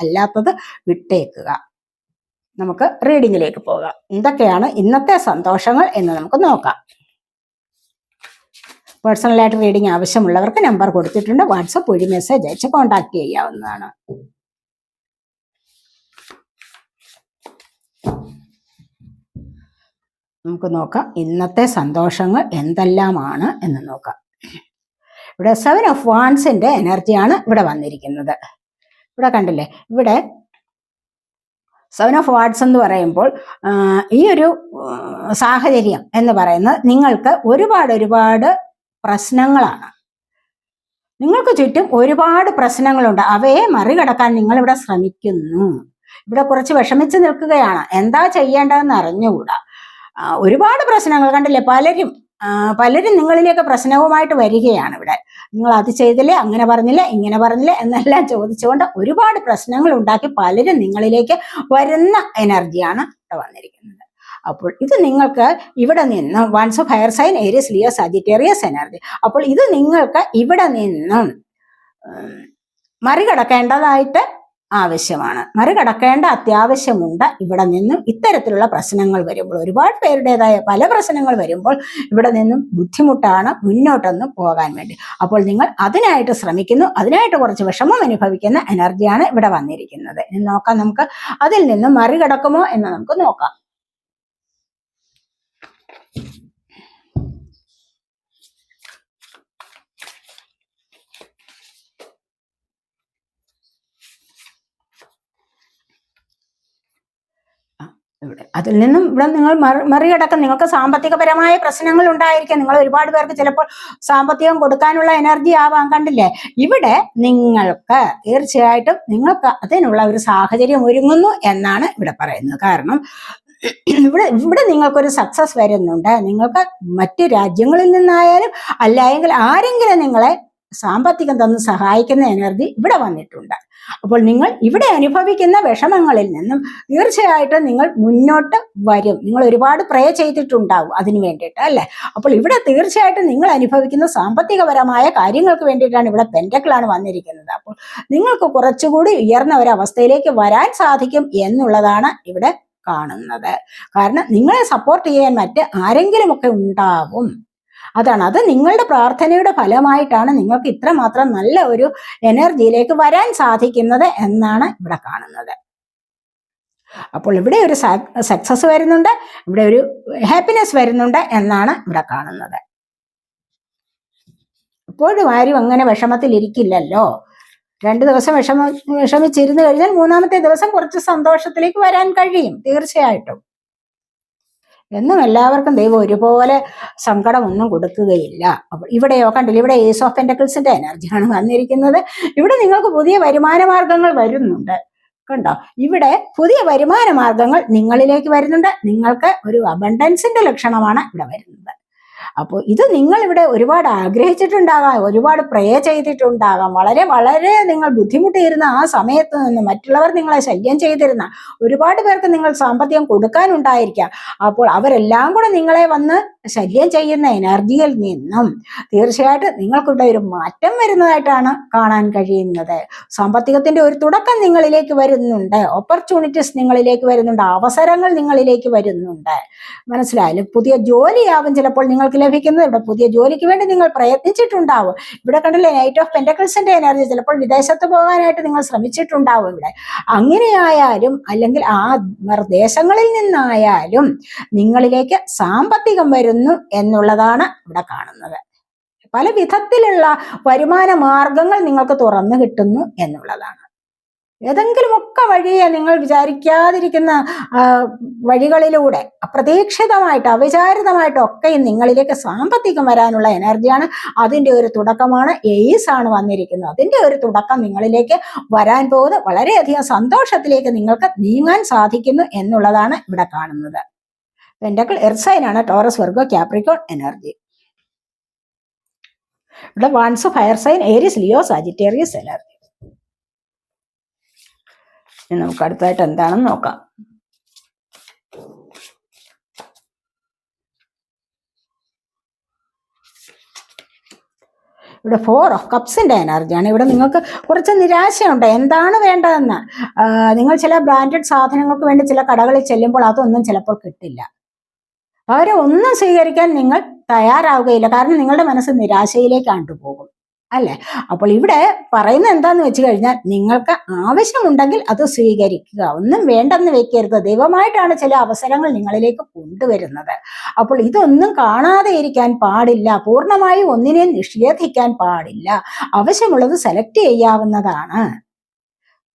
അല്ലാത്തത് വിട്ടേക്കുക. നമുക്ക് റീഡിങ്ങിലേക്ക് പോകാം. എന്തൊക്കെയാണ് ഇന്നത്തെ സന്തോഷങ്ങൾ എന്ന് നമുക്ക് നോക്കാം. പേഴ്സണലായിട്ട് റീഡിംഗ് ആവശ്യമുള്ളവർക്ക് നമ്പർ കൊടുത്തിട്ടുണ്ട്. വാട്സപ്പ് വഴി മെസ്സേജ് അയച്ച് കോൺടാക്ട് ചെയ്യാവുന്നതാണ്. നമുക്ക് നോക്കാം. ഇന്നത്തെ സന്തോഷങ്ങൾ എന്തെല്ലാമാണ് എന്ന് നോക്കാം. ഇവിടെ സെവൻ ഓഫ് വാൻസിന്റെ എനർജിയാണ് ഇവിടെ വന്നിരിക്കുന്നത്. ഇവിടെ കണ്ടില്ലേ? ഇവിടെ സെവൻ ഓഫ് വാർഡ്സ് എന്ന് പറയുമ്പോൾ ഈ ഒരു സാഹചര്യം എന്ന് പറയുന്നത് നിങ്ങൾക്ക് ഒരുപാട് ഒരുപാട് പ്രശ്നങ്ങളാണ്. നിങ്ങൾക്ക് ചുറ്റും ഒരുപാട് പ്രശ്നങ്ങളുണ്ട്. അവയെ മറികടക്കാൻ നിങ്ങൾ ഇവിടെ ശ്രമിക്കുന്നു. ഇവിടെ കുറച്ച് വിഷമിച്ച് നിൽക്കുകയാണ്. എന്താ ചെയ്യേണ്ടതെന്ന് അറിഞ്ഞുകൂടാ. ഒരുപാട് പ്രശ്നങ്ങൾ കണ്ടില്ലേ? പലരും പലരും നിങ്ങളിലേക്ക് പ്രശ്നവുമായിട്ട് വരികയാണ് ഇവിടെ. നിങ്ങൾ അത് ചെയ്തില്ലേ അങ്ങനെ പറഞ്ഞില്ലേ ഇങ്ങനെ പറഞ്ഞില്ലേ എന്നെല്ലാം ചോദിച്ചുകൊണ്ട് ഒരുപാട് പ്രശ്നങ്ങൾ ഉണ്ടാക്കി പലരും നിങ്ങളിലേക്ക് വരുന്ന എനർജിയാണ് ഇവിടെ വന്നിരിക്കുന്നത്. അപ്പോൾ ഇത് നിങ്ങൾക്ക് ഇവിടെ നിന്നും once of higher sign Aries Leo Sagittarius energy അപ്പോൾ ഇത് നിങ്ങൾക്ക് ഇവിടെ നിന്നും മറികടക്കേണ്ടതായിട്ട് ആവശ്യമാണ്. മറികടക്കേണ്ട അത്യാവശ്യമുണ്ട്. ഇവിടെ നിന്നും ഇത്തരത്തിലുള്ള പ്രശ്നങ്ങൾ വരുമ്പോൾ ഒരുപാട് പേരുടേതായ പല പ്രശ്നങ്ങൾ വരുമ്പോൾ ഇവിടെ നിന്നും ബുദ്ധിമുട്ടാണ് മുന്നോട്ടൊന്നും പോകാൻ വേണ്ടി. അപ്പോൾ നിങ്ങൾ അതിനായിട്ട് ശ്രമിക്കുന്നു അതിനായിട്ട് കുറച്ച് വിഷമം അനുഭവിക്കുന്ന എനർജിയാണ് ഇവിടെ വന്നിരിക്കുന്നത്. നോക്കാം നമുക്ക് അതിൽ നിന്നും മറികടക്കുമോ എന്ന് നമുക്ക് നോക്കാം. ഇവിടെ. അതിൽ നിന്നും ഇവിടെ നിങ്ങൾ മറി- മറികടക്കും. നിങ്ങൾക്ക് സാമ്പത്തികപരമായ പ്രശ്നങ്ങൾ ഉണ്ടായിരിക്കാം. നിങ്ങൾ ഒരുപാട് പേർക്ക് ചിലപ്പോൾ സാമ്പത്തികം കൊടുക്കാനുള്ള എനർജി ആവാൻ കണ്ടില്ലേ? ഇവിടെ നിങ്ങൾക്ക് തീർച്ചയായിട്ടും നിങ്ങൾക്ക് അതിനുള്ള ഒരു സാഹചര്യം ഒരുങ്ങുന്നു എന്നാണ് ഇവിടെ പറയുന്നത്. കാരണം ഇവിടെ ഇവിടെ നിങ്ങൾക്കൊരു സക്സസ് വരുന്നുണ്ട്. നിങ്ങൾക്ക് മറ്റു രാജ്യങ്ങളിൽ നിന്നായാലും അല്ലായെങ്കിൽ ആരെങ്കിലും നിങ്ങളെ സാമ്പത്തികം തന്ന് സഹായിക്കുന്ന എനർജി ഇവിടെ വന്നിട്ടുണ്ട്. അപ്പോൾ നിങ്ങൾ ഇവിടെ അനുഭവിക്കുന്ന വിഷമങ്ങളിൽ നിന്നും തീർച്ചയായിട്ടും നിങ്ങൾ മുന്നോട്ട് വരും. നിങ്ങൾ ഒരുപാട് പ്രേ ചെയ്തിട്ടുണ്ടാവും അതിന് വേണ്ടിയിട്ട് അല്ലേ? അപ്പോൾ ഇവിടെ തീർച്ചയായിട്ടും നിങ്ങൾ അനുഭവിക്കുന്ന സാമ്പത്തികപരമായ കാര്യങ്ങൾക്ക് വേണ്ടിയിട്ടാണ് ഇവിടെ പെന്റക്കിളാണ് വന്നിരിക്കുന്നത്. അപ്പോൾ നിങ്ങൾക്ക് കുറച്ചുകൂടി ഉയർന്ന ഒരവസ്ഥയിലേക്ക് വരാൻ സാധിക്കും എന്നുള്ളതാണ് ഇവിടെ കാണുന്നത്. കാരണം നിങ്ങളെ സപ്പോർട്ട് ചെയ്യാൻ മറ്റ് ആരെങ്കിലുമൊക്കെ ഉണ്ടാവും. അതാണ്. അത് നിങ്ങളുടെ പ്രാർത്ഥനയുടെ ഫലമായിട്ടാണ് നിങ്ങൾക്ക് ഇത്രമാത്രം നല്ല ഒരു എനർജിയിലേക്ക് വരാൻ സാധിക്കുന്നത് എന്നാണ് ഇവിടെ കാണുന്നത്. അപ്പോൾ ഇവിടെ ഒരു സക്സസ് വരുന്നുണ്ട് ഇവിടെ ഒരു ഹാപ്പിനെസ് വരുന്നുണ്ട് എന്നാണ് ഇവിടെ കാണുന്നത്. എപ്പോഴും ആരും അങ്ങനെ വിഷമത്തിലിരിക്കില്ലല്ലോ. രണ്ട് ദിവസം വിഷമ വിഷമിച്ചിരുന്നു കഴിഞ്ഞാൽ മൂന്നാമത്തെ ദിവസം കുറച്ച് സന്തോഷത്തിലേക്ക് വരാൻ കഴിയും തീർച്ചയായിട്ടും. എന്നും എല്ലാവർക്കും ദൈവം ഒരുപോലെ സങ്കടം ഒന്നും കൊടുക്കുകയില്ല. അപ്പോൾ ഇവിടെയോ കണ്ടില്ല? ഇവിടെ ഏസ് ഓഫ് പെൻഡക്കിൾസിന്റെ എനർജിയാണ് വന്നിരിക്കുന്നത്. ഇവിടെ നിങ്ങൾക്ക് പുതിയ വരുമാന മാർഗങ്ങൾ വരുന്നുണ്ട്. കണ്ടോ? ഇവിടെ പുതിയ വരുമാന മാർഗങ്ങൾ നിങ്ങളിലേക്ക് വരുന്നുണ്ട്. നിങ്ങൾക്ക് ഒരു അബണ്ടൻസിന്റെ ലക്ഷണമാണ് ഇവിടെ വരുന്നത്. അപ്പോൾ ഇത് നിങ്ങൾ ഇവിടെ ഒരുപാട് ആഗ്രഹിച്ചിട്ടുണ്ടാകാം ഒരുപാട് പ്രേ ചെയ്തിട്ടുണ്ടാകാം. വളരെ വളരെ നിങ്ങൾ ബുദ്ധിമുട്ടിയിരുന്ന ആ സമയത്ത് നിന്ന് മറ്റുള്ളവർ നിങ്ങളെ ശല്യം ചെയ്തിരുന്ന ഒരുപാട് പേർക്ക് നിങ്ങൾ സാമ്പത്തികം കൊടുക്കാനുണ്ടായിരിക്കാം. അപ്പോൾ അവരെല്ലാം കൂടെ നിങ്ങളെ വന്ന് ശല്യം ചെയ്യുന്ന എനർജിയിൽ നിന്നും തീർച്ചയായിട്ടും നിങ്ങൾക്കിവിടെ ഒരു മാറ്റം വരുന്നതായിട്ടാണ് കാണാൻ കഴിയുന്നത്. സാമ്പത്തികത്തിന്റെ ഒരു തുടക്കം നിങ്ങളിലേക്ക് വരുന്നുണ്ട്. ഓപ്പർച്യൂണിറ്റീസ് നിങ്ങളിലേക്ക് വരുന്നുണ്ട്. അവസരങ്ങൾ നിങ്ങളിലേക്ക് വരുന്നുണ്ട്. മനസ്സിലായാലും പുതിയ ജോലിയാവും ചിലപ്പോൾ നിങ്ങൾക്ക് ലഭിക്കുന്നത്. ഇവിടെ പുതിയ ജോലിക്ക് വേണ്ടി നിങ്ങൾ പ്രയത്നിച്ചിട്ടുണ്ടാവും. ഇവിടെ കണ്ടില്ലേ നൈറ്റ് ഓഫ് പെന്റക്കിൾസിന്റെ എനർജി ചിലപ്പോൾ വിദേശത്ത് പോകാനായിട്ട് നിങ്ങൾ ശ്രമിച്ചിട്ടുണ്ടാവും ഇവിടെ. അങ്ങനെയായാലും അല്ലെങ്കിൽ ആ ദേശങ്ങളിൽ നിന്നായാലും നിങ്ങളിലേക്ക് സാമ്പത്തികം വരുന്നു എന്നുള്ളതാണ് ഇവിടെ കാണുന്നത്. പല വിധത്തിലുള്ള വരുമാന മാർഗങ്ങൾ നിങ്ങൾക്ക് തുറന്നു കിട്ടുന്നു എന്നുള്ളതാണ്. ഏതെങ്കിലുമൊക്കെ വഴിയെ നിങ്ങൾ വിചാരിക്കാതിരിക്കുന്ന വഴികളിലൂടെ അപ്രതീക്ഷിതമായിട്ട് അവിചാരിതമായിട്ട് ഒക്കെ നിങ്ങളിലേക്ക് സാമ്പത്തികം വരാനുള്ള എനർജിയാണ് അതിന്റെ ഒരു തുടക്കമാണ് എയ്സ് ആണ് വന്നിരിക്കുന്നത്. അതിന്റെ ഒരു തുടക്കം നിങ്ങളിലേക്ക് വരാൻ പോകുന്നത് വളരെയധികം സന്തോഷത്തിലേക്ക് നിങ്ങൾക്ക് നീങ്ങാൻ സാധിക്കുന്നു എന്നുള്ളതാണ് ഇവിടെ കാണുന്നത്. പെൻഡക്കിൾ എർസൈനാണ് ടോറസ് വർഗോ ക്യാപ്രിക്കോൺ എനർജി ഇവിടെ once fire sign Aries Leo Sagittarius energy ഇനി നമുക്ക് അടുത്തായിട്ട് എന്താണെന്ന് നോക്കാം. ഇവിടെ ഫോർ ഓഫ് കപ്സിന്റെ എനർജിയാണ് ഇവിടെ നിങ്ങൾക്ക് കുറച്ച് നിരാശയുണ്ട്. എന്താണ് വേണ്ടതെന്ന്? നിങ്ങൾ ചില ബ്രാൻഡഡ് സാധനങ്ങൾക്ക് വേണ്ടി ചില കടകളിൽ ചെല്ലുമ്പോൾ അതൊന്നും ചിലപ്പോൾ കിട്ടില്ല. അവരെ ഒന്നും സ്വീകരിക്കാൻ നിങ്ങൾ തയ്യാറാവുകയില്ല. കാരണം നിങ്ങളുടെ മനസ്സ് നിരാശയിലേക്കാണ്ട് പോകും അല്ലെ? അപ്പോൾ ഇവിടെ പറയുന്ന എന്താന്ന് വെച്ച് കഴിഞ്ഞാൽ നിങ്ങൾക്ക് ആവശ്യമുണ്ടെങ്കിൽ അത് സ്വീകരിക്കുക. ഒന്നും വേണ്ടെന്ന് വെക്കരുത്. ദൈവമായിട്ടാണ് ചില അവസരങ്ങൾ നിങ്ങളിലേക്ക് കൊണ്ടുവരുന്നത്. അപ്പോൾ ഇതൊന്നും കാണാതെ ഇരിക്കാൻ പാടില്ല. പൂർണമായും ഒന്നിനെ നിഷേധിക്കാൻ പാടില്ല. ആവശ്യമുള്ളത് സെലക്ട് ചെയ്യാവുന്നതാണ്.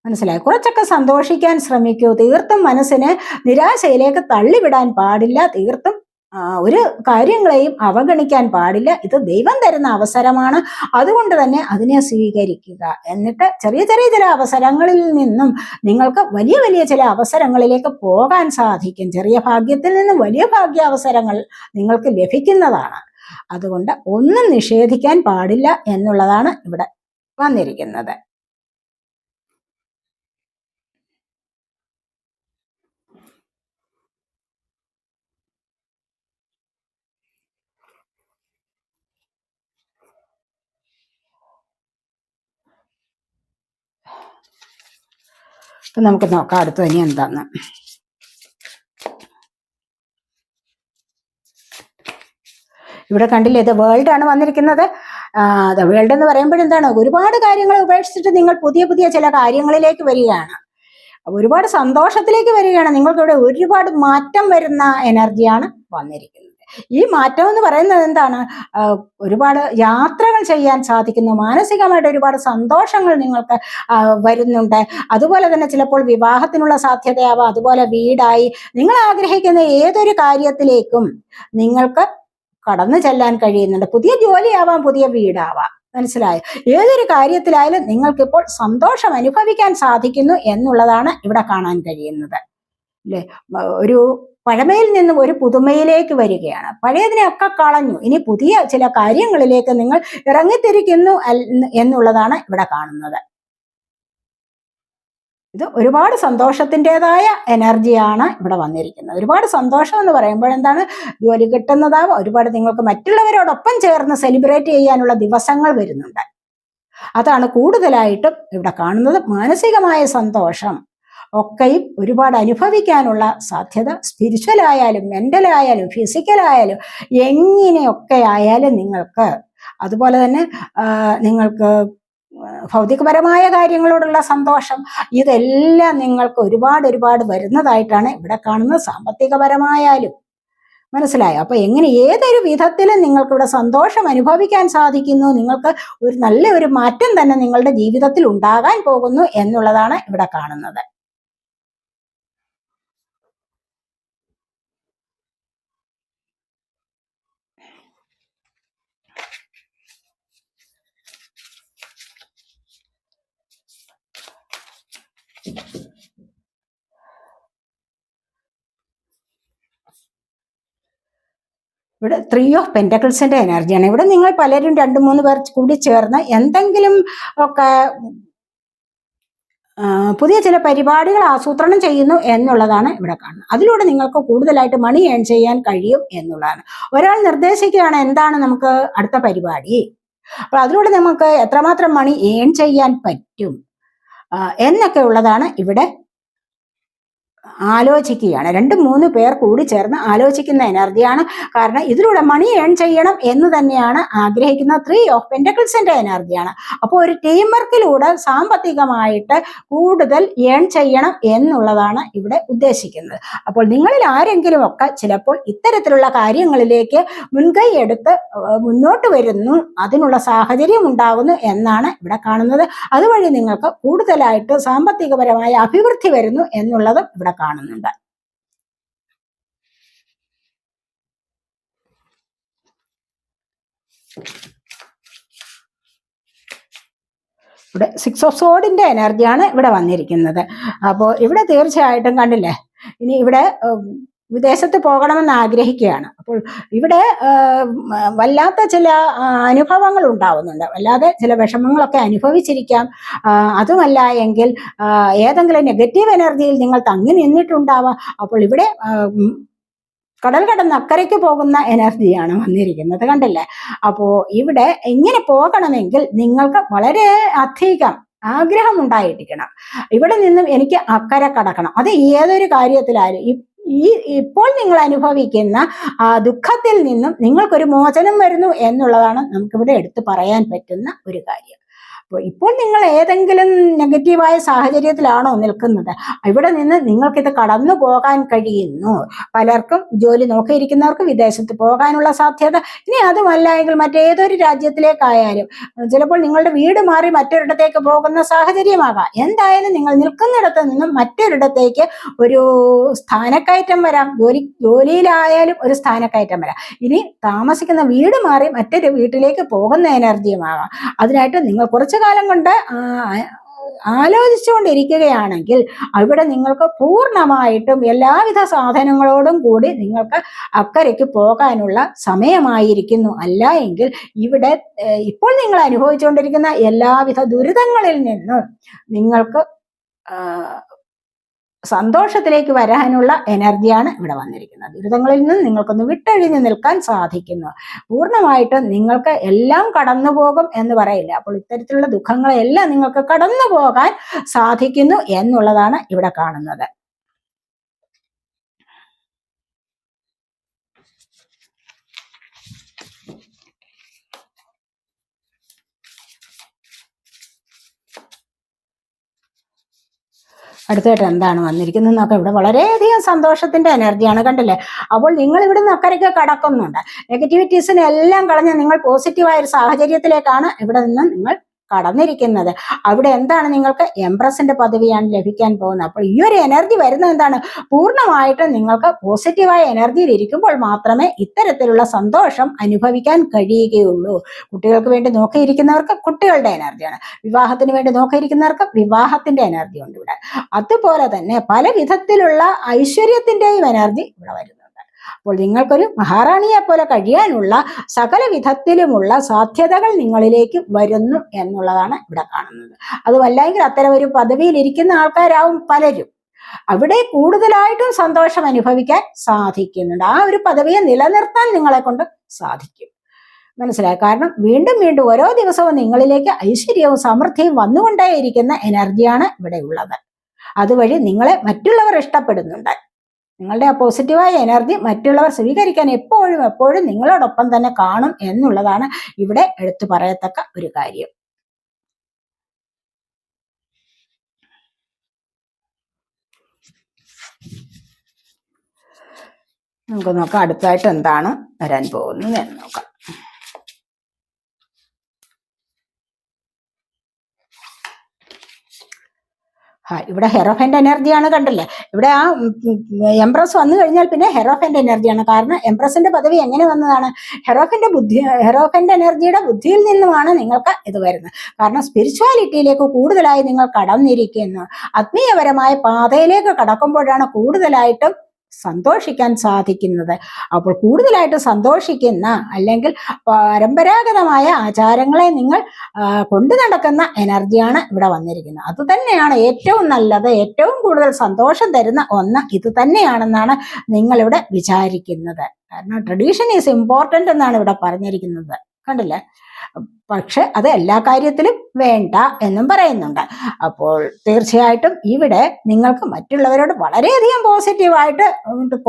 മനസ്സിലായി? കുറച്ചൊക്കെ സന്തോഷിക്കാൻ ശ്രമിക്കൂ. തീർത്തും മനസ്സിനെ നിരാശയിലേക്ക് തള്ളിവിടാൻ പാടില്ല. തീർത്തും ഒരു കാര്യങ്ങളെയും അവഗണിക്കാൻ പാടില്ല. ഇത് ദൈവം തരുന്ന അവസരമാണ്. അതുകൊണ്ട് തന്നെ അതിനെ സ്വീകരിക്കുക. എന്നിട്ട് ചെറിയ ചെറിയ ചില അവസരങ്ങളിൽ നിന്നും നിങ്ങൾക്ക് വലിയ വലിയ ചില അവസരങ്ങളിലേക്ക് പോകാൻ സാധിക്കും. ചെറിയ ഭാഗ്യത്തിൽ നിന്നും വലിയ ഭാഗ്യ അവസരങ്ങൾ നിങ്ങൾക്ക് ലഭിക്കുന്നതാണ്. അതുകൊണ്ട് ഒന്നും നിഷേധിക്കാൻ പാടില്ല എന്നുള്ളതാണ് ഇവിടെ വന്നിരിക്കുന്നത്. അപ്പൊ നമുക്ക് നോക്കാം അടുത്ത ഇനി എന്താന്ന്. ഇവിടെ കണ്ടില്ലേ ഇത് വേൾഡ് ആണ് വന്നിരിക്കുന്നത്. വേൾഡ് എന്ന് പറയുമ്പോഴെന്താണ് ഒരുപാട് കാര്യങ്ങൾ ഉപേക്ഷിച്ചിട്ട് നിങ്ങൾ പുതിയ പുതിയ ചില കാര്യങ്ങളിലേക്ക് വരികയാണ്. ഒരുപാട് സന്തോഷത്തിലേക്ക് വരികയാണ്. നിങ്ങൾക്ക് ഇവിടെ ഒരുപാട് മാറ്റം വരുന്ന എനർജിയാണ് വന്നിരിക്കുന്നത്. ഈ മാറ്റം എന്ന് പറയുന്നത് എന്താണ്? ഒരുപാട് യാത്രകൾ ചെയ്യാൻ സാധിക്കുന്നു. മാനസികമായിട്ട് ഒരുപാട് സന്തോഷങ്ങൾ നിങ്ങൾക്ക് വരുന്നുണ്ട്. അതുപോലെ തന്നെ ചിലപ്പോൾ വിവാഹത്തിനുള്ള സാധ്യതയാവാം. അതുപോലെ വീടായി നിങ്ങൾ ആഗ്രഹിക്കുന്ന ഏതൊരു കാര്യത്തിലേക്കും നിങ്ങൾക്ക് കടന്നു ചെല്ലാൻ കഴിയുന്നുണ്ട്. പുതിയ ജോലിയാവാം പുതിയ വീടാവാം. മനസ്സിലായോ? ഏതൊരു കാര്യത്തിലായാലും നിങ്ങൾക്കിപ്പോൾ സന്തോഷം അനുഭവിക്കാൻ സാധിക്കുന്നു എന്നുള്ളതാണ് ഇവിടെ കാണാൻ കഴിയുന്നത്. അല്ലേ ഒരു പഴമയിൽ നിന്നും ഒരു പുതുമയിലേക്ക് വരികയാണ്. പഴയതിനെയൊക്കെ കളഞ്ഞു. ഇനി പുതിയ ചില കാര്യങ്ങളിലേക്ക് നിങ്ങൾ ഇറങ്ങിത്തിരിക്കുന്നു എന്നുള്ളതാണ് ഇവിടെ കാണുന്നത്. ഇത് ഒരുപാട് സന്തോഷത്തിന്റെതായ എനർജിയാണ് ഇവിടെ വന്നിരിക്കുന്നത്. ഒരുപാട് സന്തോഷം എന്ന് പറയുമ്പോൾ എന്താണ്? ജോലി കിട്ടുന്നതാവാം. ഒരുപാട് നിങ്ങൾക്ക് മറ്റുള്ളവരോടൊപ്പം ചേർന്ന് സെലിബ്രേറ്റ് ചെയ്യാനുള്ള ദിവസങ്ങൾ വരുന്നുണ്ട്. അതാണ് കൂടുതലായിട്ടും ഇവിടെ കാണുന്നത്. മാനസികമായ സന്തോഷം. ഒക്കെയും ഒരുപാട് അനുഭവിക്കാനുള്ള സാധ്യത സ്പിരിച്വലായാലും മെന്റലായാലും ഫിസിക്കലായാലും എങ്ങനെയൊക്കെ ആയാലും നിങ്ങൾക്ക്. അതുപോലെ തന്നെ നിങ്ങൾക്ക് ഭൗതികപരമായ കാര്യങ്ങളോടുള്ള സന്തോഷം ഇതെല്ലാം നിങ്ങൾക്ക് ഒരുപാട് ഒരുപാട് വരുന്നതായിട്ടാണ് ഇവിടെ കാണുന്നത്. സാമ്പത്തികപരമായാലും. മനസ്സിലായോ? അപ്പൊ എങ്ങനെ ഏതൊരു വിധത്തിലും നിങ്ങൾക്ക് ഇവിടെ സന്തോഷം അനുഭവിക്കാൻ സാധിക്കുന്നു. നിങ്ങൾക്ക് ഒരു നല്ല ഒരു മാറ്റം തന്നെ നിങ്ങളുടെ ജീവിതത്തിൽ ഉണ്ടാകാൻ പോകുന്നു എന്നുള്ളതാണ് ഇവിടെ കാണുന്നത്. ഇവിടെ ത്രീ ഓഫ് പെന്റക്കിൾസിന്റെ എനർജിയാണ് ഇവിടെ നിങ്ങൾ പലരും രണ്ട് മൂന്ന് പേർ കൂടി ചേർന്ന് എന്തെങ്കിലും ഒക്കെ പുതിയ ചില പരിപാടികൾ ആസൂത്രണം ചെയ്യുന്നു എന്നുള്ളതാണ് ഇവിടെ കാണുന്നത്. അതിലൂടെ നിങ്ങൾക്ക് കൂടുതലായിട്ട് മണി ഏൺ ചെയ്യാൻ കഴിയും എന്നുള്ളതാണ്. ഒരാൾ നിർദ്ദേശിക്കുകയാണ് എന്താണ് നമുക്ക് അടുത്ത പരിപാടി? അപ്പൊ അതിലൂടെ നമുക്ക് എത്രമാത്രം മണി ഏൺ ചെയ്യാൻ പറ്റും? എന്നൊക്കെ ഉള്ളതാണ് ഇവിടെ ആലോചിക്കുകയാണ്. രണ്ട് മൂന്ന് പേർ കൂടി ചേർന്ന് ആലോചിക്കുന്ന എനർജിയാണ്. കാരണം ഇതിലൂടെ മണി ഏൺ ചെയ്യണം എന്ന് തന്നെയാണ് ആഗ്രഹിക്കുന്ന ത്രീ ഓഫ് പെന്റക്കിൾസിന്റെ എനർജിയാണ്. അപ്പോൾ ഒരു ടീം വർക്കിലൂടെ സാമ്പത്തികമായിട്ട് കൂടുതൽ ഏൺ ചെയ്യണം എന്നുള്ളതാണ് ഇവിടെ ഉദ്ദേശിക്കുന്നത്. അപ്പോൾ നിങ്ങളിൽ ആരെങ്കിലും ഒക്കെ ചിലപ്പോൾ ഇത്തരത്തിലുള്ള കാര്യങ്ങളിലേക്ക് മുൻകൈ എടുത്ത് മുന്നോട്ട് വരുന്നു. അതിനുള്ള സാഹചര്യം ഉണ്ടാകുന്നു എന്നാണ് ഇവിടെ കാണുന്നത്. അതുവഴി നിങ്ങൾക്ക് കൂടുതലായിട്ട് സാമ്പത്തികപരമായ അഭിവൃദ്ധി വരുന്നു എന്നുള്ളതും ഇവിടെ കാണുന്നുണ്ട്. ഇവിടെ സിക്സ് ഓഫ് സോഡിന്റെ എനർജിയാണ് ഇവിടെ വന്നിരിക്കുന്നത്. അപ്പോൾ ഇവിടെ തീർച്ചയായിട്ടും കണ്ടില്ലേ? ഇനി ഇവിടെ വിദേശത്ത് പോകണമെന്ന് ആഗ്രഹിക്കുകയാണ്. അപ്പോൾ ഇവിടെ വല്ലാത്ത ചില അനുഭവങ്ങൾ ഉണ്ടാവുന്നുണ്ട്. വല്ലാതെ ചില വിഷമങ്ങളൊക്കെ അനുഭവിച്ചിരിക്കാം. അതുമല്ല എങ്കിൽ ഏതെങ്കിലും നെഗറ്റീവ് എനർജിയിൽ നിങ്ങൾ തങ്ങി നിന്നിട്ടുണ്ടാവാം. അപ്പോൾ ഇവിടെ കടൽ കടന്ന് അക്കരയ്ക്ക് പോകുന്ന എനർജിയാണ് വന്നിരിക്കുന്നത് കണ്ടില്ലേ? അപ്പോ ഇവിടെ ഇങ്ങനെ പോകണമെങ്കിൽ നിങ്ങൾക്ക് വളരെ അധികം ആഗ്രഹം ഉണ്ടായിരിക്കണം. ഇവിടെ നിന്നും എനിക്ക് അക്കരെ കടക്കണം. അത് ഏതൊരു കാര്യത്തിലായാലും ഈ ഇപ്പോൾ നിങ്ങൾ അനുഭവിക്കുന്ന ആ ദുഃഖത്തിൽ നിന്നും നിങ്ങൾക്കൊരു മോചനം വരുന്നു എന്നുള്ളതാണ് നമുക്കിവിടെ എടുത്തു പറയാൻ പറ്റുന്ന ഒരു കാര്യം. അപ്പോൾ ഇപ്പോൾ നിങ്ങൾ ഏതെങ്കിലും നെഗറ്റീവായ സാഹചര്യത്തിലാണോ നിൽക്കുന്നത്? ഇവിടെ നിന്ന് നിങ്ങൾക്കിത് കടന്നു പോകാൻ കഴിയുന്നു. പലർക്കും ജോലി നോക്കിയിരിക്കുന്നവർക്ക് വിദേശത്ത് പോകാനുള്ള സാധ്യത. ഇനി അതുമല്ല എങ്കിൽ മറ്റേതൊരു രാജ്യത്തിലേക്കായാലും ചിലപ്പോൾ നിങ്ങളുടെ വീട് മാറി മറ്റൊരിടത്തേക്ക് പോകുന്ന സാഹചര്യമാകാം. എന്തായാലും നിങ്ങൾ നിൽക്കുന്നിടത്ത് നിന്നും മറ്റൊരിടത്തേക്ക് ഒരു സ്ഥാനക്കയറ്റം വരാം. ജോലി ജോലിയിലായാലും ഒരു സ്ഥാനക്കയറ്റം വരാം. ഇനി താമസിക്കുന്ന വീട് മാറി മറ്റൊരു വീട്ടിലേക്ക് പോകുന്ന എനർജിയുമാകാം. അതിനായിട്ട് നിങ്ങൾ കുറച്ചു കാലം കൊണ്ട് ആലോചിച്ചുകൊണ്ടിരിക്കുകയാണെങ്കിൽ അവിടെ നിങ്ങൾക്ക് പൂർണമായിട്ടും എല്ലാവിധ സാധനങ്ങളോടും കൂടി നിങ്ങൾക്ക് അക്കരയ്ക്ക് പോകാനുള്ള സമയമായിരിക്കുന്നു. അല്ല എങ്കിൽ ഇവിടെ ഇപ്പോൾ നിങ്ങൾ അനുഭവിച്ചുകൊണ്ടിരിക്കുന്ന എല്ലാവിധ ദുരിതങ്ങളിൽ നിന്നും നിങ്ങൾക്ക് സന്തോഷത്തിലേക്ക് വരാനുള്ള എനർജിയാണ് ഇവിടെ വന്നിരിക്കുന്നത്. ദുരിതങ്ങളിൽ നിന്ന് നിങ്ങൾക്കൊന്ന് വിട്ടഴിഞ്ഞ് നിൽക്കാൻ സാധിക്കുന്നു. പൂർണമായിട്ടും നിങ്ങൾക്ക് എല്ലാം കടന്നു പോകും എന്ന് പറയില്ല. അപ്പോൾ ഇത്തരത്തിലുള്ള ദുഃഖങ്ങളെല്ലാം നിങ്ങൾക്ക് കടന്നു പോകാൻ സാധിക്കുന്നു എന്നുള്ളതാണ് ഇവിടെ കാണുന്നത്. അടുത്തായിട്ട് എന്താണ് വന്നിരിക്കുന്നത് എന്നൊക്കെ ഇവിടെ വളരെയധികം സന്തോഷത്തിന്റെ എനർജിയാണ് കണ്ടില്ലേ? അപ്പോൾ നിങ്ങൾ ഇവിടെ നിന്ന് അക്കരയ്ക്ക് കടക്കുന്നുണ്ട്. നെഗറ്റിവിറ്റീസിനെല്ലാം കളഞ്ഞ് നിങ്ങൾ പോസിറ്റീവായ ഒരു സാഹചര്യത്തിലേക്കാണ് ഇവിടെ നിന്ന് നിങ്ങൾ കടന്നിരിക്കുന്നത്. അവിടെ എന്താണ് നിങ്ങൾക്ക് എംപ്രസിന്റെ പദവിയാണ് ലഭിക്കാൻ പോകുന്നത്? അപ്പോൾ ഈ ഒരു എനർജി വരുന്നത് എന്താണ്? പൂർണമായിട്ടും നിങ്ങൾക്ക് പോസിറ്റീവായ എനർജിയിൽ ഇരിക്കുമ്പോൾ മാത്രമേ ഇത്തരത്തിലുള്ള സന്തോഷം അനുഭവിക്കാൻ കഴിയുകയുള്ളൂ. കുട്ടികൾക്ക് വേണ്ടി നോക്കിയിരിക്കുന്നവർക്ക് കുട്ടികളുടെ എനർജിയാണ് വിവാഹത്തിന് വേണ്ടി നോക്കിയിരിക്കുന്നവർക്ക് വിവാഹത്തിന്റെ എനർജി ഉണ്ട് ഇവിടെ. അതുപോലെ തന്നെ പല വിധത്തിലുള്ള ഐശ്വര്യത്തിന്റെയും എനർജി ഇവിടെ വരുന്നുണ്ട് അപ്പോൾ നിങ്ങൾക്കൊരു മഹാറാണിയെ പോലെ കഴിയാനുള്ള സകല വിധത്തിലുമുള്ള സാധ്യതകൾ നിങ്ങളിലേക്ക് വരുന്നു എന്നുള്ളതാണ് ഇവിടെ കാണുന്നത്. അതുമല്ലെങ്കിൽ അത്തരം ഒരു പദവിയിൽ ഇരിക്കുന്ന ആൾക്കാരാവും പലരും. അവിടെ കൂടുതലായിട്ടും സന്തോഷം അനുഭവിക്കാൻ സാധിക്കുന്നുണ്ട്. ആ ഒരു പദവിയെ നിലനിർത്താൻ നിങ്ങളെ കൊണ്ട് സാധിക്കും. മനസ്സിലായി? കാരണം വീണ്ടും വീണ്ടും ഓരോ ദിവസവും നിങ്ങളിലേക്ക് ഐശ്വര്യവും സമൃദ്ധിയും വന്നുകൊണ്ടേയിരിക്കുന്ന എനർജിയാണ് ഇവിടെ ഉള്ളത്. അതുവഴി നിങ്ങളെ മറ്റുള്ളവർ ഇഷ്ടപ്പെടുന്നുണ്ട്. നിങ്ങളുടെ ആ പോസിറ്റീവായ എനർജി മറ്റുള്ളവർ സ്വീകരിക്കാൻ എപ്പോഴും എപ്പോഴും നിങ്ങളോടൊപ്പം തന്നെ കാണും എന്നുള്ളതാണ് ഇവിടെ എടുത്തു പറയത്തക്ക ഒരു കാര്യം. നമുക്ക് നോക്കാം അടുത്തായിട്ട് എന്താണ് വരാൻ പോകുന്നത് എന്ന് നോക്കാം. ഇവിടെ ഹെറോഫന്റെ എനർജിയാണ് കണ്ടല്ലേ? ഇവിടെ ആ എംപ്രസ് വന്നു കഴിഞ്ഞാൽ പിന്നെ ഹെറോഫന്റെ എനർജിയാണ് കാരണം എംപ്രസിന്റെ പദവി എങ്ങനെ വന്നതാണ്? ഹെറോഫന്റെ ബുദ്ധി ഹെറോഫന്റെ എനർജിയുടെ ബുദ്ധിയിൽ നിന്നുമാണ് നിങ്ങൾക്ക് ഇത് വരുന്നത്. കാരണം സ്പിരിച്വാലിറ്റിയിലേക്ക് കൂടുതലായി നിങ്ങൾ കടന്നിരിക്കുന്നു. ആത്മീയപരമായ പാതയിലേക്ക് കടക്കുമ്പോഴാണ് കൂടുതലായിട്ടും സന്തോഷിക്കാൻ സാധിക്കുന്നത്. അപ്പോൾ കൂടുതലായിട്ട് സന്തോഷിക്കുന്ന അല്ലെങ്കിൽ പരമ്പരാഗതമായ ആചാരങ്ങളെ നിങ്ങൾ കൊണ്ടു നടക്കുന്ന എനർജിയാണ് ഇവിടെ വന്നിരിക്കുന്നത്. അത് തന്നെയാണ് ഏറ്റവും നല്ലത് ഏറ്റവും കൂടുതൽ സന്തോഷം തരുന്ന ഒന്ന് ഇത് തന്നെയാണെന്നാണ് നിങ്ങളിവിടെ വിചാരിക്കുന്നത്. കാരണം ട്രഡീഷൻ ഈസ് ഇമ്പോർട്ടന്റ് എന്നാണ് ഇവിടെ പറഞ്ഞിരിക്കുന്നത്. കണ്ടില്ലേ? പക്ഷെ അത് എല്ലാ കാര്യത്തിലും വേണ്ട എന്നും പറയുന്നുണ്ട്. അപ്പോൾ തീർച്ചയായിട്ടും ഇവിടെ നിങ്ങൾക്ക് മറ്റുള്ളവരോട് വളരെയധികം പോസിറ്റീവായിട്ട്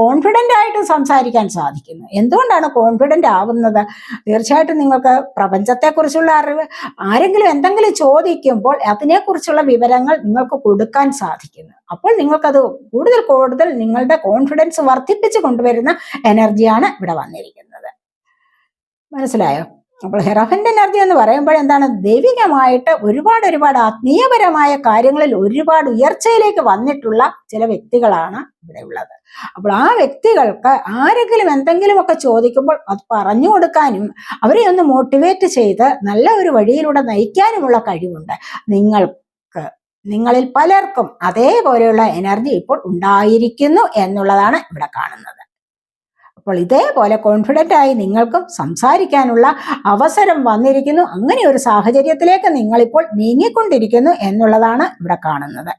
കോൺഫിഡന്റ് ആയിട്ട് സംസാരിക്കാൻ സാധിക്കുന്നു. എന്തുകൊണ്ടാണ് കോൺഫിഡന്റ് ആവുന്നത്? തീർച്ചയായിട്ടും നിങ്ങൾക്ക് പ്രപഞ്ചത്തെക്കുറിച്ചുള്ള അറിവ് ആരെങ്കിലും എന്തെങ്കിലും ചോദിക്കുമ്പോൾ അതിനെക്കുറിച്ചുള്ള വിവരങ്ങൾ നിങ്ങൾക്ക് കൊടുക്കാൻ സാധിക്കുന്നു. അപ്പോൾ നിങ്ങൾക്കത് കൂടുതൽ കൂടുതൽ നിങ്ങളുടെ കോൺഫിഡൻസ് വർദ്ധിപ്പിച്ചു കൊണ്ടുവരുന്ന എനർജിയാണ് ഇവിടെ വന്നിരിക്കുന്നത്. മനസ്സിലായോ? അപ്പോൾ ഹെറഫന്റെ എനർജി എന്ന് പറയുമ്പോൾ എന്താണ്? ദൈവികമായിട്ട് ഒരുപാട് ഒരുപാട് ആത്മീയപരമായ കാര്യങ്ങളിൽ ഒരുപാട് ഉയർച്ചയിലേക്ക് വന്നിട്ടുള്ള ചില വ്യക്തികളാണ് ഇവിടെ ഉള്ളത്. അപ്പോൾ ആ വ്യക്തികൾക്ക് ആരെങ്കിലും എന്തെങ്കിലുമൊക്കെ ചോദിക്കുമ്പോൾ അത് പറഞ്ഞു കൊടുക്കാനും അവരെ ഒന്ന് മോട്ടിവേറ്റ് ചെയ്ത് നല്ല ഒരു വഴിയിലൂടെ നയിക്കാനുമുള്ള കഴിവുണ്ട്. നിങ്ങൾക്ക് നിങ്ങളിൽ പലർക്കും അതേപോലെയുള്ള എനർജി ഇപ്പോൾ ഉണ്ടായിരിക്കുന്നു എന്നുള്ളതാണ് ഇവിടെ കാണുന്നത്. അപ്പോൾ ഇതേപോലെ കോൺഫിഡന്റ് ആയി നിങ്ങൾക്കും സംസാരിക്കാനുള്ള അവസരം വന്നിരിക്കുന്നു. അങ്ങനെ ഒരു സാഹചര്യത്തിലേക്ക് നിങ്ങളിപ്പോൾ നീങ്ങിക്കൊണ്ടിരിക്കുന്നു എന്നുള്ളതാണ് ഇവിടെ കാണുന്നത്.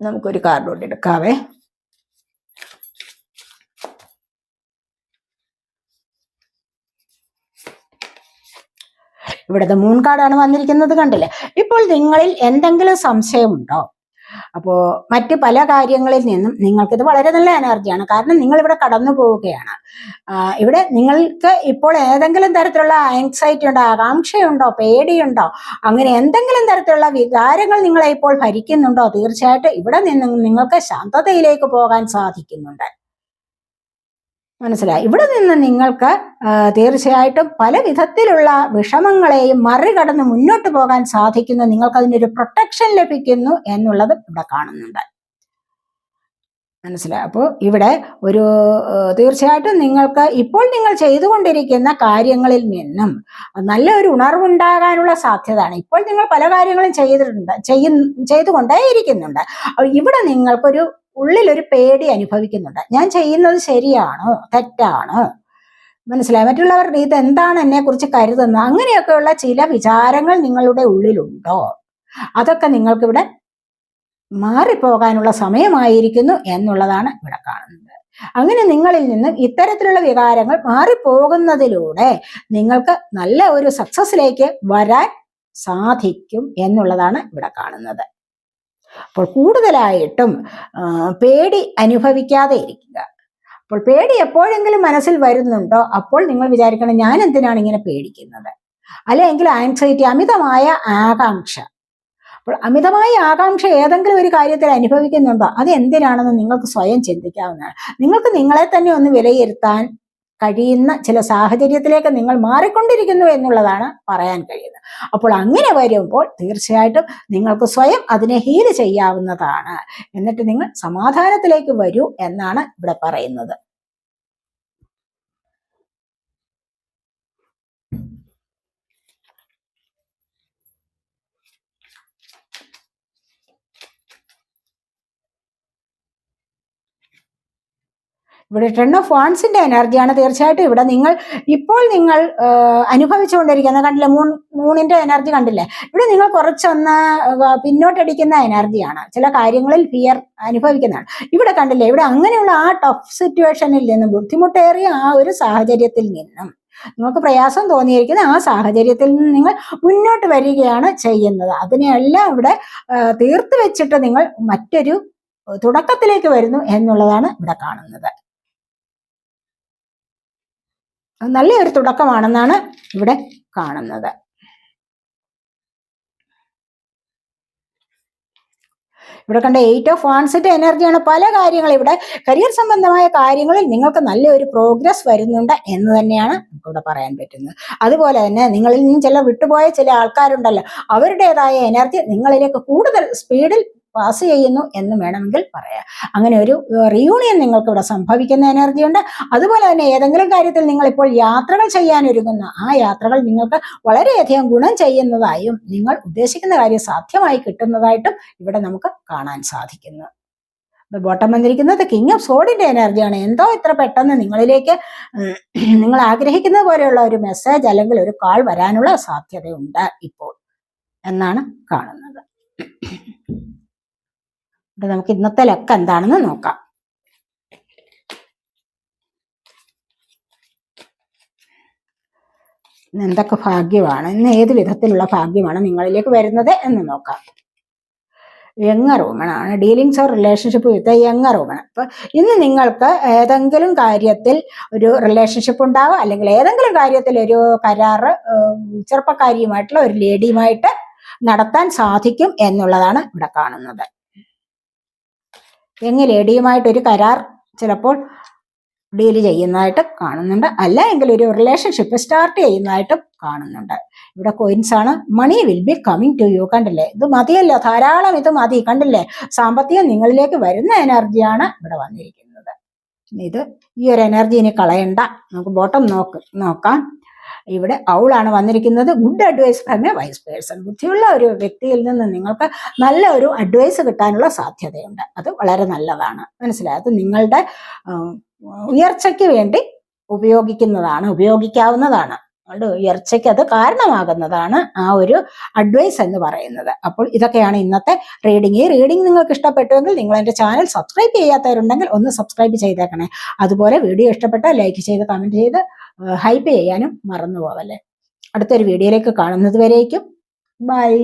നമുക്കൊരു കാർഡ് കൊണ്ട് എടുക്കാവേ. ഇവിടുത്തെ മൂൺ കാർഡാണ് വന്നിരിക്കുന്നത് കണ്ടില്ലേ? ഇപ്പോൾ നിങ്ങളിൽ എന്തെങ്കിലും സംശയമുണ്ടോ? അപ്പോൾ മറ്റ് പല കാര്യങ്ങളിൽ നിന്നും നിങ്ങൾക്കിത് വളരെ നല്ല എനർജിയാണ്. കാരണം നിങ്ങൾ ഇവിടെ കടന്നു പോവുകയാണ്. ഇവിടെ നിങ്ങൾക്ക് ഇപ്പോൾ ഏതെങ്കിലും തരത്തിലുള്ള ആങ്സൈറ്റി ഉണ്ടോ ആകാംക്ഷയുണ്ടോ പേടിയുണ്ടോ അങ്ങനെ എന്തെങ്കിലും തരത്തിലുള്ള വികാരങ്ങൾ നിങ്ങളെ ഇപ്പോൾ ഭരിക്കുന്നുണ്ടോ തീർച്ചയായിട്ടും ഇവിടെ നിന്ന് നിങ്ങൾക്ക് ശാന്തതയിലേക്ക് പോകാൻ സാധിക്കുന്നുണ്ട്. മനസ്സിലായി. ഇവിടെ നിന്ന് നിങ്ങൾക്ക് തീർച്ചയായിട്ടും പല വിധത്തിലുള്ള വിഷമങ്ങളെയും മറികടന്ന് മുന്നോട്ട് പോകാൻ സാധിക്കുന്നു നിങ്ങൾക്ക് അതിനൊരു പ്രൊട്ടക്ഷൻ ലഭിക്കുന്നു എന്നുള്ളത് ഇവിടെ കാണുന്നുണ്ട്. മനസ്സിലായി. അപ്പോൾ ഇവിടെ ഒരു തീർച്ചയായിട്ടും നിങ്ങൾക്ക് ഇപ്പോൾ നിങ്ങൾ ചെയ്തുകൊണ്ടിരിക്കുന്ന കാര്യങ്ങളിൽ നിന്നും നല്ലൊരു ഉണർവുണ്ടാകാനുള്ള സാധ്യതയാണ്. ഇപ്പോൾ നിങ്ങൾ പല കാര്യങ്ങളും ചെയ്തിട്ടുണ്ട് ചെയ്യ ചെയ്തുകൊണ്ടേ ഇരിക്കുന്നുണ്ട് ഇവിടെ നിങ്ങൾക്കൊരു ഉള്ളിൽ ഒരു പേടി അനുഭവിക്കുന്നുണ്ട്. ഞാൻ ചെയ്യുന്നത് ശരിയാണോ? തെറ്റാണോ? മനസ്സിലായി? മറ്റുള്ളവർ ഇത് എന്താണ് എന്നെ കുറിച്ച് കരുതുന്നത്? അങ്ങനെയൊക്കെയുള്ള ചില വിചാരങ്ങൾ നിങ്ങളുടെ ഉള്ളിലുണ്ടോ? അതൊക്കെ നിങ്ങൾക്കിവിടെ മാറിപ്പോകാനുള്ള സമയമായിരിക്കുന്നു എന്നുള്ളതാണ് ഇവിടെ കാണുന്നത്. അങ്ങനെ നിങ്ങളിൽ നിന്നും ഇത്തരത്തിലുള്ള വികാരങ്ങൾ മാറിപ്പോകുന്നതിലൂടെ നിങ്ങൾക്ക് നല്ല ഒരു സക്സസിലേക്ക് വരാൻ സാധിക്കും എന്നുള്ളതാണ് ഇവിടെ കാണുന്നത്. അപ്പോൾ കൂടുതലായിട്ടും പേടി അനുഭവിക്കാതെ ഇരിക്കുക. അപ്പോൾ പേടി എപ്പോഴെങ്കിലും മനസ്സിൽ വരുന്നുണ്ടോ? അപ്പോൾ നിങ്ങൾ വിചാരിക്കണം ഞാൻ എന്തിനാണ് ഇങ്ങനെ പേടിക്കുന്നത്? അല്ലെങ്കിൽ ആൻസൈറ്റി അമിതമായ ആകാംക്ഷ. അപ്പോൾ അമിതമായ ആകാംക്ഷ ഏതെങ്കിലും ഒരു കാര്യത്തിൽ അനുഭവിക്കുന്നുണ്ടോ? അത് എന്തിനാണെന്ന് നിങ്ങൾക്ക് സ്വയം ചിന്തിക്കാവുന്നതാണ്. നിങ്ങൾക്ക് നിങ്ങളെ തന്നെ ഒന്ന് വിലയിരുത്താൻ കഴിയുന്ന ചില സാഹചര്യത്തിലേക്ക് നിങ്ങൾ മാറിക്കൊണ്ടിരിക്കുന്നു എന്നുള്ളതാണ് പറയാൻ കഴിയുന്നത്. അപ്പോൾ അങ്ങനെ വരുമ്പോൾ തീർച്ചയായിട്ടും നിങ്ങൾക്ക് സ്വയം അതിനെ ഹീൽ ചെയ്യാവുന്നതാണ്. എന്നിട്ട് നിങ്ങൾ സമാധാനത്തിലേക്ക് വരൂ എന്നാണ് ഇവിടെ പറയുന്നത്. ഇവിടെ ടെൺ ഓഫ് വാൺസിന്റെ എനർജിയാണ് തീർച്ചയായിട്ടും. ഇവിടെ നിങ്ങൾ ഇപ്പോൾ നിങ്ങൾ അനുഭവിച്ചുകൊണ്ടിരിക്കുന്ന കണ്ടില്ലേ മൂൺ മൂണിന്റെ എനർജി കണ്ടില്ലേ? ഇവിടെ നിങ്ങൾ കുറച്ചൊന്ന് പിന്നോട്ടടിക്കുന്ന എനർജിയാണ് ചില കാര്യങ്ങളിൽ ഫിയർ അനുഭവിക്കുന്നതാണ്. ഇവിടെ കണ്ടില്ലേ ഇവിടെ അങ്ങനെയുള്ള ആ ടഫ് സിറ്റുവേഷനിൽ നിന്നും ബുദ്ധിമുട്ടേറിയ ആ ഒരു സാഹചര്യത്തിൽ നിന്നും നിങ്ങൾക്ക് പ്രയാസം തോന്നിയിരിക്കുന്ന ആ സാഹചര്യത്തിൽ നിന്ന് നിങ്ങൾ മുന്നോട്ട് വരികയാണ് ചെയ്യുന്നത്. അതിനെല്ലാം ഇവിടെ തീർത്തു വെച്ചിട്ട് നിങ്ങൾ മറ്റൊരു തുടക്കത്തിലേക്ക് വരുന്നു എന്നുള്ളതാണ് ഇവിടെ കാണുന്നത്. നല്ലൊരു തുടക്കമാണെന്നാണ് ഇവിടെ കാണുന്നത്. ഇവിടെ കണ്ട എയ്റ്റ് ഓഫ് വാൺസിന്റെ എനർജിയാണ് പല കാര്യങ്ങൾ ഇവിടെ കരിയർ സംബന്ധമായ കാര്യങ്ങളിൽ നിങ്ങൾക്ക് നല്ലൊരു പ്രോഗ്രസ് വരുന്നുണ്ട് എന്ന് തന്നെയാണ് ഇവിടെ പറയാൻ പറ്റുന്നത്. അതുപോലെ തന്നെ നിങ്ങളിൽ നിന്നും ചില വിട്ടുപോയ ചില ആൾക്കാരുണ്ടല്ലോ. അവരുടേതായ എനർജി നിങ്ങളിലേക്ക് കൂടുതൽ സ്പീഡിൽ പാസ് ചെയ്യുന്നു എന്ന് വേണമെങ്കിൽ പറയാം. അങ്ങനെ ഒരു റിയൂണിയൻ നിങ്ങൾക്ക് ഇവിടെ സംഭവിക്കുന്ന എനർജി ഉണ്ട്. അതുപോലെ തന്നെ ഏതെങ്കിലും കാര്യത്തിൽ നിങ്ങൾ ഇപ്പോൾ യാത്രകൾ ചെയ്യാൻ ഒരുങ്ങുന്ന ആ യാത്രകൾ നിങ്ങൾക്ക് വളരെയധികം ഗുണം ചെയ്യുന്നതായും നിങ്ങൾ ഉദ്ദേശിക്കുന്ന കാര്യം സാധ്യമായി കിട്ടുന്നതായിട്ടും ഇവിടെ നമുക്ക് കാണാൻ സാധിക്കുന്നു. ബോട്ടം വന്നിരിക്കുന്നത് കിങ് ഓഫ് സോഡിന്റെ എനർജിയാണ് എന്തോ ഇത്ര പെട്ടെന്ന് നിങ്ങളിലേക്ക് നിങ്ങൾ ആഗ്രഹിക്കുന്നത് പോലെയുള്ള ഒരു മെസ്സേജ് അല്ലെങ്കിൽ ഒരു കാൾ വരാനുള്ള സാധ്യതയുണ്ട് ഇപ്പോൾ എന്നാണ് കാണുന്നത്. അപ്പൊ നമുക്ക് ഇന്നത്തെ ലക്ക് എന്താണെന്ന് നോക്കാം. എന്തൊക്കെ ഭാഗ്യമാണ്? ഇന്ന് ഏത് വിധത്തിലുള്ള ഭാഗ്യമാണ് നിങ്ങളിലേക്ക് വരുന്നത് എന്ന് നോക്കാം. Younger വുമണാണ് dealings or relationship with young younger അപ്പൊ അപ്പോൾ ഇന്ന് നിങ്ങൾക്ക് ഏതെങ്കിലും കാര്യത്തിൽ ഒരു റിലേഷൻഷിപ്പ് ഉണ്ടാവുക അല്ലെങ്കിൽ ഏതെങ്കിലും കാര്യത്തിൽ ഒരു കരാറ് ചെറുപ്പക്കാരിയുമായിട്ടുള്ള ഒരു ലേഡിയുമായിട്ട് നടത്താൻ സാധിക്കും എന്നുള്ളതാണ് ഇവിടെ കാണുന്നത്. ലേഡിയുമായിട്ട് ഒരു കരാർ ചിലപ്പോൾ ഡീൽ ചെയ്യുന്നതായിട്ട് കാണുന്നുണ്ട്. അല്ല എങ്കിൽ ഒരു റിലേഷൻഷിപ്പ് സ്റ്റാർട്ട് ചെയ്യുന്നതായിട്ടും കാണുന്നുണ്ട്. ഇവിടെ കോയിൻസ് ആണ്. Money will be coming to you കണ്ടില്ലേ? ഇത് മതിയല്ലോ. ധാരാളം ഇത് മതി. കണ്ടില്ലേ? സാമ്പത്തികം നിങ്ങളിലേക്ക് വരുന്ന എനർജിയാണ് ഇവിടെ വന്നിരിക്കുന്നത്. ഇത് ഈ ഒരു എനർജി ഇനി കളയണ്ട. നമുക്ക് ബോട്ടം നോക്ക് നോക്കാം. ഇവിടെ ഔളാണ് വന്നിരിക്കുന്നത്. Good advice from a wise person ബുദ്ധിയുള്ള ഒരു വ്യക്തിയിൽ നിന്ന് നിങ്ങൾക്ക് നല്ല ഒരു അഡ്വൈസ് കിട്ടാനുള്ള സാധ്യതയുണ്ട്. അത് വളരെ നല്ലതാണ്. മനസ്സിലായി? അത് നിങ്ങളുടെ ഉയർച്ചയ്ക്ക് വേണ്ടി ഉപയോഗിക്കുന്നതാണ് ഉപയോഗിക്കാവുന്നതാണ്. നിങ്ങളുടെ ഉയർച്ചയ്ക്ക് അത് കാരണമാകുന്നതാണ് ആ ഒരു അഡ്വൈസ് എന്ന് പറയുന്നത്. അപ്പോൾ ഇതൊക്കെയാണ് ഇന്നത്തെ റീഡിംഗ് ഈ റീഡിംഗ് നിങ്ങൾക്ക് ഇഷ്ടപ്പെട്ടുവെങ്കിൽ നിങ്ങൾ എന്റെ ചാനൽ സബ്സ്ക്രൈബ് ചെയ്യാത്തവരുണ്ടെങ്കിൽ ഒന്ന് സബ്സ്ക്രൈബ് ചെയ്തേക്കണേ. അതുപോലെ വീഡിയോ ഇഷ്ടപ്പെട്ടാൽ ലൈക്ക് ചെയ്ത് കമന്റ് ചെയ്ത് ഹൈപ്പ് ചെയ്യാനും മറന്നു പോവല്ലേ അടുത്തൊരു വീഡിയോയിലേക്ക് കാണുന്നത് വരേക്കും. ബൈ